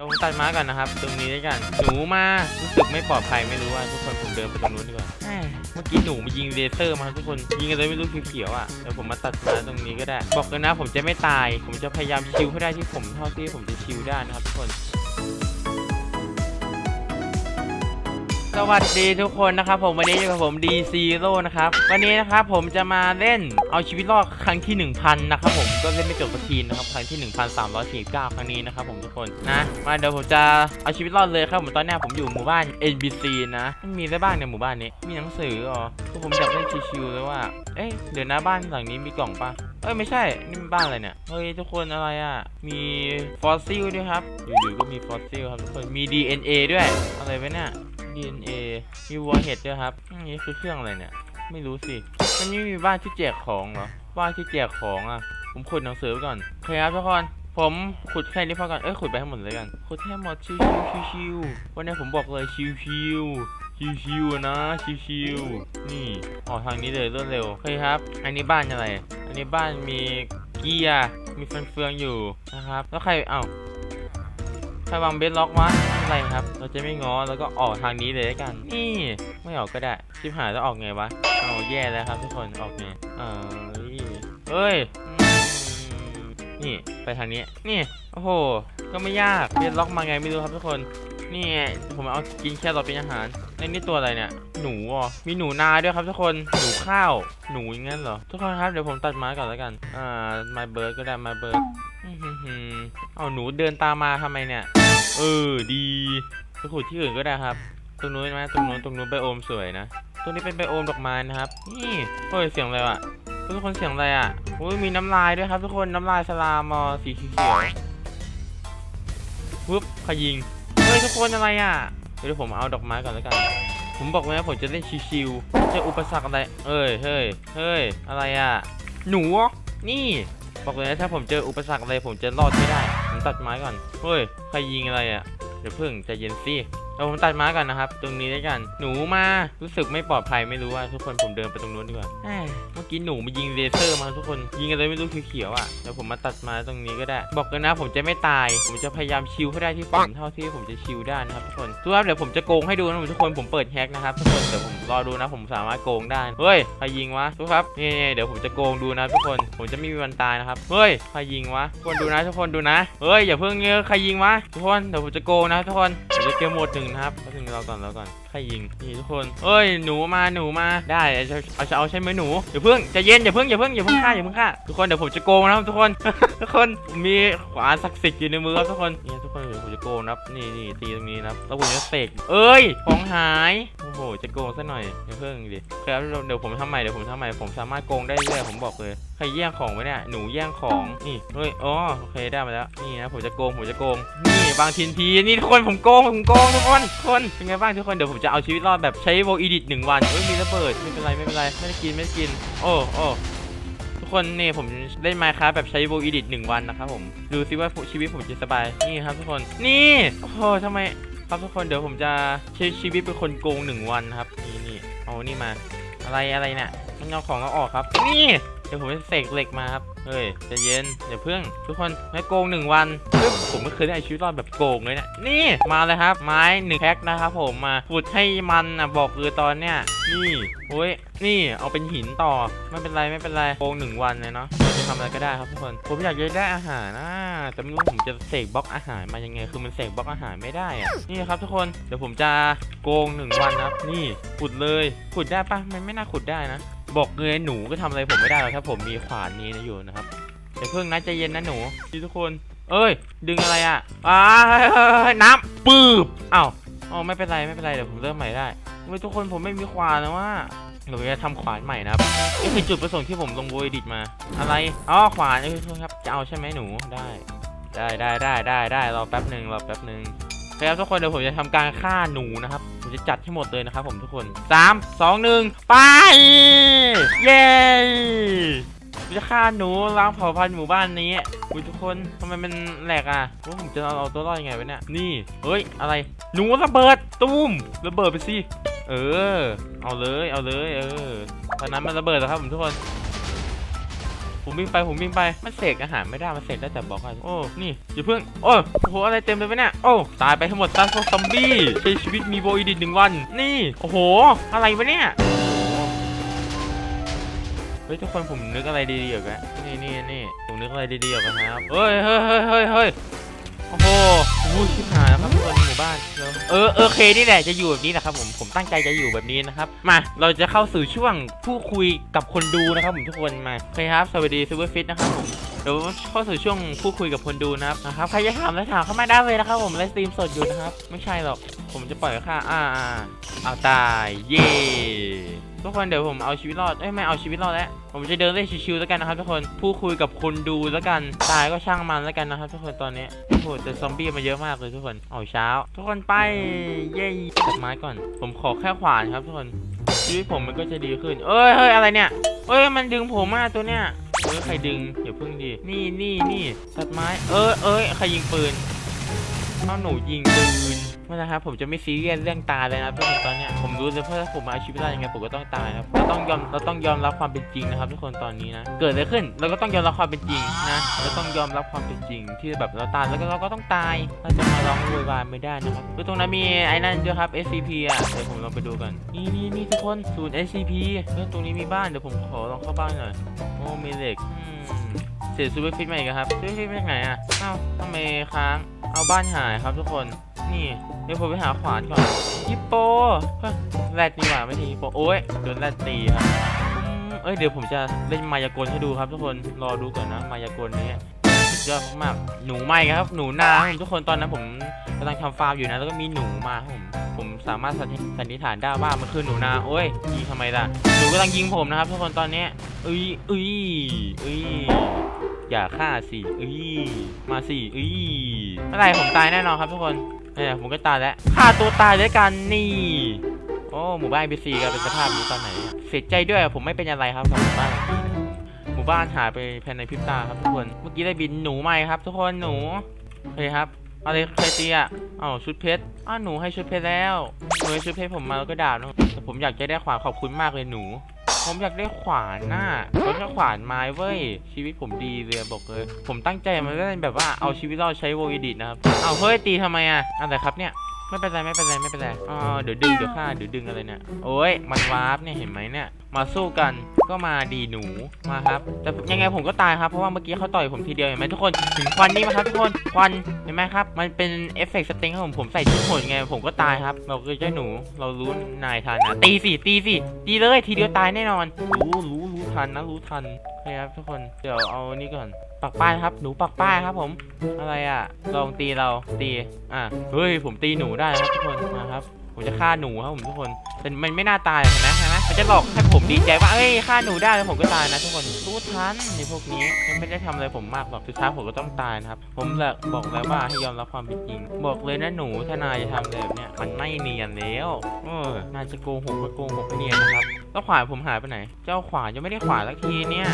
เราผมตัดม้าก่อนนะครับ ตรงนี้ด้วยกัน หนูมา รู้สึกไม่ปลอดภัยไม่รู้ว่าทุกคนผมเดินไปตรงนู้นดีกว่าแหม่เมื่อกี้หนูมายิงเลเซอร์มาครับทุกคน ยิงอะไรไม่รู้เขียวๆอะเดี๋ยวผมมาตัดม้าตรงนี้ก็ได้ บอกเลยนะผมจะไม่ตาย ผมจะพยายามชิวให้ได้ที่ผมเท่าที่ผมจะชิวได้นะครับทุกคน วัสดีทุกคนนะครับผมวันนี้อยู่กับผม D Zero นะครับ วันนี้นะครับผมจะมาเล่นเอาชีวิตรอดครั้งที่ 1000 นะครับผมก็เล่นไม่จบสักทีนะครับครั้งที่ 1349 ครั้งนี้นะครับผมทุกคนนะมาเดี๋ยวผมจะเอาชีวิตรอดเลยครับผมตอนนี้ผมอยู่หมู่บ้าน NBC นะมันมีอะไรบ้างในหมู่บ้านนี้มีหนังสืออ๋อผมอยากเล่นชิวๆเลยว่าเอ๊ะเดี๋ยวนะบ้านหลังนี้มีกล่องปะเอ้ยไม่ใช่ นี่มันบ้านอะไรเนี่ย เฮ้ยทุกคนอะไรอะ มีฟอสซิลด้วยครับ อยู่ๆก็มีฟอสซิลครับทุกคน มี DNA ด้วย อะไรไว้เนี่ย DNA มีวัวเห็ดด้วยครับอันนี้คือเครื่องอะไรเนี่ย ไม่รู้สิมันไม่มีบ้านที่แจกของเหรอ บ้านที่แจกของอะ ผมขุดหนังสือไว้ก่อนโอเคครับทุกคน ผมขุดแค่นี้พอก่อน เอ้ยขุดไปให้หมดเลยกัน ขุดให้หมดชิวชิวๆวันนี้ผมบอกเลยชิวๆชิวๆนะชิวๆนี่ออกทางนี้เลยรวดเร็วโอเคครับ อันนี้บ้านอะไร อันนี้บ้านมีเกียร์มีเฟืองอยู่นะครับ แล้วใครเอ้าใครวางเบสล็อกวะ อะไรครับ เราจะไม่ง้อแล้วก็ออกทางนี้เลยแล้วกัน นี่ไม่ออกก็ได้ ชิบหายแล้วออกไงวะ เอาแย่แล้วครับทุกคนออกไงเอ้ยเอ้ย นี่ไปทางนี้ นี่ โอ้โห ก็ไม่ยากเบสล็อกมาไงไม่รู้ครับทุกคน นี่ผมเอากินแค่เราเป็นอาหารในนี่ตัวอะไรเนี่ย หนูอ๋อมีหนูนาด้วยครับทุกคน หนูข้าว หนูอย่างงั้นเหรอ ทุกคนครับเดี๋ยวผมตัดไม้ก่อนแล้วกัน อ่า my bird ก็ได้ my bird อื้อหือหือ เอาหนูเดินตามมาทำไมเนี่ย เออดีไปขุดที่อื่นก็ได้ครับ ตรงนู้นไหมตรงนู้นตรงนู้นไบโอมสวยนะ ตรงนี้เป็นไบโอมดอกไม้นะครับ นี่เฮ้ยเสียงอะไรวะทุกคนเสียงอะไรอะโอ้ยมีน้ำลายด้วยครับ ทุกคนน้ำลายสลามอสีเขียวปุ๊บขยิง เฮ้ยทุกคนอะไรอะ เดี๋ยวผมเอาดอกไม้ก่อนแล้วกัน ผมบอกเลยนะผมจะเล่นชิวๆจออุปสรรคอะไร เอ้ย เฮ้ย เฮ้ย อะไรอะ หนู นี่ บอกเลยนะถ้าผมเจออุปสรรคอะไรผมจะรอดไม่ได้ ผมตัดไม้ก่อน เฮ้ย ใครยิงอะไรอะ่ะ เดี๋ยวพึ่งใจเย็นสิ เราผมตัดไม้ก่อนนะครับ ตรงนี้ด้วยกัน หนูมา รู้สึกไม่ปลอดภัยไม่รู้ว่าทุกคนผมเดินไปตรงนู้นดีกว่าแหม่เมื่อกี้หนูมายิงเลเซอร์มาทุกคน ยิงอะไรไม่รู้เขียวๆอะ เดี๋ยวผมมาตัดไม้ตรงนี้ก็ได้ บอกเลยนะผมจะไม่ตาย ผมจะพยายามชิวให้ได้ที่ผมเท่าที่ผมจะชิวได้นะครับทุกคนทุกท่านเดี๋ยวผมจะโกงให้ดูนะทุกคนผมเปิดแฮกนะครับทุกคนเดี๋ยวผมรอดูนะผมสามารถโกงได้ เฮ้ยใครยิงวะทุกครับนี่ๆเดี๋ยวผมจะโกงดูนะทุกคน ผมจะไม่มีวันตายนะครับ เฮ้ยใครยิงวะทุกคนดูนะทุกคนดูนะ เฮ้ยอย่าเพิ่งเงยใครยิงวะทุกคนเดี๋ยวผมจะโกงนะทุกคน เดี๋ยวจะเกมโหมดหนึ่งนะครับแป๊บนึงเราก่อนเราก่อนใครยิงนี่ทุกคนเอ้ยหนูมาหนูมาได้เอาจะเอาจะเอาใช่ไหมหนูอย่าเพิ่งใจเย็นอย่าเพิ่งอย่าเพิ่งอย่าเพิ่งฆ่าอย่าเพิ่งฆ่าทุกคนเดี๋ยวผมจะโกงนะครับทุกคนทุกคนผมมีขวานศักดิ์สิทธิ์อยู่ในมือครับทุกคนนี่ทุกคนเดี๋ยวผมจะโกงนะครับนี่นี่ตีตรงนี้นะครับแล้วผมจะเสกเอ้ยของหายโอ้โหจะโกงซะหน่อยอย่าเพิ่งดิครับเดี๋ยวผมทำใหม่เดี๋ยวผมทำใหม่ผมสามารถโกงได้เรื่อยผมบอกเลย ใครแย่งของไปเนี่ย หนูแย่งของ นี่ เฮ้ย อ๋อ โอเค ได้มาแล้ว นี่นะ ผมจะโกง ผมจะโกง นี่บางทีนที นี่ทุกคน ผมโกง ผมโกงทุกคนทุกคน เป็นไงบ้างทุกคน เดี๋ยวผมจะเอาชีวิตรอดแบบใช้โวอีดิทหนึ่งวัน เฮ้ย มีระเบิด ไม่เป็นไร ไม่เป็นไร ไม่ได้กิน ไม่ได้กิน โอ้โอ้ทุกคนนี่ผมเล่นไมค์ครับแบบใช้โวอีดิทหนึ่งวันนะครับผม ดูซิว่าชีวิตผมจะสบาย นี่ครับทุกคน นี่ โอ้โหทำไม ครับทุกคน เดี๋ยวผมจะใช้ชีวิตเป็นคนโกงหนึ่งวันครับ นี่นี่เอานี่มา อะไรอะไรเนี่ยมันเอาของเราออกครับ นี่ ดี๋ยวผมจะเสกเหล็กมาครับ เฮ้ยจะเย็นอย่าเพิ่งทุกคนไม่โกงหนึ่งวันซึ่งผมไม่เคยได้ชีวิตรอดแบบโกงเลยเนะนี่มาเลยครับ ไม้หนึ่งแพ็คนะครับผมมาขุดให้มันนะบอกเลยตอนเนี้ยนี่โอ้ยนี่เอาเป็นหินต่อไม่เป็นไรไม่เป็นไรโกงหนึ่งวันเลยเนาะจะทำอะไรก็ได้ครับทุกคนผมอยากจะได้อาหารนะแต่ไม่รู้ผมจะเสกบล็อกอาหารมายังไง คือมันเสกบล็อกอาหารไม่ได้อะนี่ครับทุกคนเดี๋ยวผมจะโกงหนึ่งวันนะครับ นี่ขุดเลยขุดได้ปะมันไม่น่าขุดได้นะ บอกเลยหนูก็ทำอะไรผมไม่ได้หรอกถ้าผมมีขวานนี้นะอยู่นะครับเดี๋ยวเพิ่งนะใจเย็นนะหนูนี่ทุกคน เอ้ย ดึงอะไรอะอ้าน้ำปืบอ้าวอ๋อไม่เป็นไรไม่เป็นไรเดี๋ยวผมเริ่มใหม่ได้เฮ้ยทุกคนผมไม่มีขวานนะว่าเดี๋ยวจะทำขวานใหม่นะครับนี่คือจุดประสงค์ที่ผมลงโวยดิตมา อะไรอ๋อขวานเอ้ยครับจะเอาใช่ไหมหนูได้ ได้ได้ได้ได้ได้รอแป๊บหนึ่งรอแป๊บหนึ่งครับทุกคนเดี๋ยวผมจะทำการฆ่าหนูนะครับ ผมจะจัดให้หมดเลยนะครับผมทุกคนสามสองหนึ่งไป เย้ผมจะฆ่าหนูล้างเผ่าพันธุ์หมู่บ้านนี้อุ้ยทุกคนทำไมมันแหลกอะว่าผมจะเอาเอาตัวรอดยังไงวะเนี่ย นี่ เฮ้ย อะไร หนูระเบิด ตุ้ม ระเบิดไปสิ เออ เอาเลย เอาเลย เออตอนนั้นมันระเบิดแล้วครับผมทุกคน ผมวิ่งไปผมวิ่งไปมันเสกอาหารไม่ได้มันเสกได้แต่บล็อกอะโอ้นี่อย่าเพิ่งโอ้โอ้โหอะไรเต็มเลยปะเนี่ยโอ้ตายไปทั้งหมดตายพวกซอมบี้ใช้ชีวิตมีโบอีดิตหนึ่งวัน นี่โอ้โห อะไรวะเนี่ยเฮ้ยทุกคนผมนึกอะไรดีๆอยู่กันนี่นี่นี่ผมนึกอะไรดีๆอยู่กันนะครับเฮ้ยเฮ้ยเฮ้ยเฮ้ยโอ้โห อ้โหชิบหายแล้วครับทุกคนหมู่บ้านเดี๋ยวเออเออโอเคนี่แหละจะอยู่แบบนี้นะครับผมผมตั้งใจจะอยู่แบบนี้นะครับมาเราจะเข้าสู่ช่วงผู้คุยกับคนดูนะครับผมทุกคนมาโอเคครับสวัสดีซูเปอร์ฟิตนะครับผมเดี๋ยวเข้าสู่ช่วงพูดคุยกับคนดูนะครับนะครับใครจะถามอะไรถามเข้ามาได้เลยนะครับผมไลฟ์สตรีมสดอยู่นะครับ ไม่ใช่หรอก ผมจะปล่อยค่าอ่าอ่าเอาตาย เย่ ทุกคนเดี๋ยวผมเอาชีวิตรอดเอ้ยไม่เอาชีวิตรอดแล้วผมจะเดินเล่นชิวๆแล้วกันนะครับทุกคนพูดคุยกับคนดูแล้วกันตายก็ช่างมันแล้วกันนะครับทุกคนตอนนี้โอ้โหแต่ซอมบี้มาเยอะมากเลยทุกคนเอาเช้า ทุกคนไปเย่ตัดไม้ก่อน ผมขอแค่ขวานครับทุกคนชีวิตผมมันก็จะดีขึ้น เอ้ยเฮ้ยอะไรเนี่ยเอ้ยมันดึงผมมาตัวเนี้ยเอ้ยใครดึงอย่าพึ่งดินี่นี่นี่ตัดไม้ เอ้ยเอ้ยใครยิงปืนเข้าหนูยิงปืน ไม่นะครับผมจะไม่ซีเรียสเรื่องตายเลยนะครับทุกคนตอนเนี้ยผมรู้เลยเพราะถ้าผมมาเอาชีวิตรอดยังไงผมก็ต้องตายนะครับเราต้องยอมเราต้องยอมรับความเป็นจริงนะครับทุกคนตอนนี้นะเกิดอะไรขึ้นเราก็ต้องยอมรับความเป็นจริงนะเราต้องยอมรับความเป็นจริง ที่แบบเราตายแล้วก็เราก็ต้องตายเราจะมาร้องโวยวายไม่ได้นะครับคือตรงนั้นมีไอ้นั่นด้วยครับ SCP อะเดี๋ยวผมลองไปดูกันนี่นี่นี่ทุกคนศูนย์ SCP เฮ้ยตรงนี้มีบ้านเดี๋ยวผมขอลองเข้าบ้านหน่อยโอ้มีเหล็กอืมเสียซูเปอร์ฟิตมาอีกครับซูเปอร์ฟิตไปไหนอะเอ้าทำไมค้างเอาบ้านหายครับทุกคน นี่เดี๋ยวผมไปหาขวานก่อนฮิปโป้แรดนี่หว่าไม่ใช่ฮิปโปโอ้ยโดนแรดตีครับอืมเอ้ยเดี๋ยวผมจะเล่นมายากลให้ดูครับทุกคนรอดูก่อนนะมายากลนี้สุดยอดมากๆหนูไหมครับหนูนาครับทุกคนตอนนั้นผมกำลังทำฟาร์มอยู่นะแล้วก็มีหนูมาผมผมสามารถสันนิษฐานได้ว่ามันคือหนูนาโอ้ยยิงทำไมล่ะหนูกำลังยิงผมนะครับ ทุกคนตอนนี้เอ้ยเอ้ยเอ้ยอย่าฆ่าสิเอ้ยมาสิเอ้ยเมื่อไหรผมตายแน่นอนครับทุกคน เนี่ยผมก็ตายแล้วฆ่าตัวตายด้วยกันนี่โอ้หมู่บ้านบีซีกันเป็นสภาพนี้ตอนไหนเสียใจด้วยผมไม่เป็นอะไรครับหมู่บ้านหมู่บ้านหายไปภายในพริบตาครับทุกคนเมื่อกี้ได้บินหนูใหม่ครับ ทุกคนหนูโอเคครับอะไรใครตีอะอ้าวชุดเพชรอ้าวหนูให้ชุดเพชรแล้วหนูให้ชุดเพชรผมมาแล้วก็ด่าเนอะแต่ผมอยากจะได้ขวานขอบคุณมากเลยหนู ผมอยากได้ขวานน่ะผมแค่ขวานไม้เว้ย ชีวิตผมดีเลยบอกเลย ผมตั้งใจมาเล่นแบบว่าเอาชีวิตเราใช้โวอิดิตนะครับ เอาเฮ้ยตีทำไมอะอะไรครับเนี่ย ไม่เป็นไรไม่เป็นไรไม่เป็นไรอ๋อเดี๋ยวดึงเดี๋ยวฆ่าเดี๋ยวดึงอะไรเนี่ย โอ้ยมันวาร์ปเนี่ยเห็นไหมเนี่ย มาสู้กันก็มาดีหนูมาครับแต่ยังไงผมก็ตายครับเพราะว่าเมื่อกี้เขาต่อยผมทีเดียวเห็นไหมทุกคนถึงควันนี่ไหมครับทุกคนควันเห็นไหมครับ มันเป็นเอฟเฟกต์สเต็งครับผมผมใส่ชุดโหดไงผมก็ตายครับ เราคือเจ้าหนูเรารู้นายทันนะตีสิตีสิตีเลยทีเดียวตายแน่นอน รู้รู้รู้ทันนะรู้ทันคครับทุกคนเดี๋ยวเอานี่ก่อน ปักป้ายครับ หนูปักป้ายครับ ผม อะไรอะ ลองตีเรา ตี อะ เฮ้ย ผมตีหนูได้ครับทุกคน มาครับ ผมจะฆ่าหนูครับผมทุกคนแต่มันไม่น่าตายเห็นไหมเห็นไหมมันจะหลอกให้ผมดีใจว่า เอ้ย ฆ่าหนูได้แล้วผมก็ตายนะทุกคนรู้ทันในพวกนี้มันไม่ได้ทำอะไรผมมากหรอก สุดท้ายผมก็ต้องตายนะครับ ผมแหละบอกแล้วว่าให้ยอมรับความเป็นจริง บอกเลยนะหนูถ้านายจะทำแบบเนี้ยมันไม่เนียนแล้ว เออนายจะโกหกก็โกหกเนียนนะครับ แล้วขวานผมหายไปไหน เจ้าขวานยังไม่ได้ขวานสักทีเนี่ย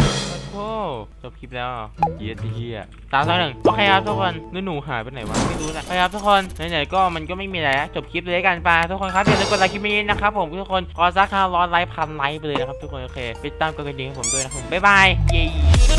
โอ้โหจบคลิปแล้วเยียดเยียตามต่อหนึ่งโอเคครับทุกคนนูหนูหายไปไหนวะไม่รู้นะโอเคครับทุกคนไหนๆก็มันก็ไม่มีอะไรแล้วจบคลิปเลยกันไปทุกคนครับอย่าลืมกดไลค์คลิปนี้นะครับผมทุกคนขอสักห้าร้อยไลค์พันไลค์ไปเลยนะครับทุกคนโอเคไปตามกดกระดิ่งให้ผมด้วยนะครับบ๊ายบายเย้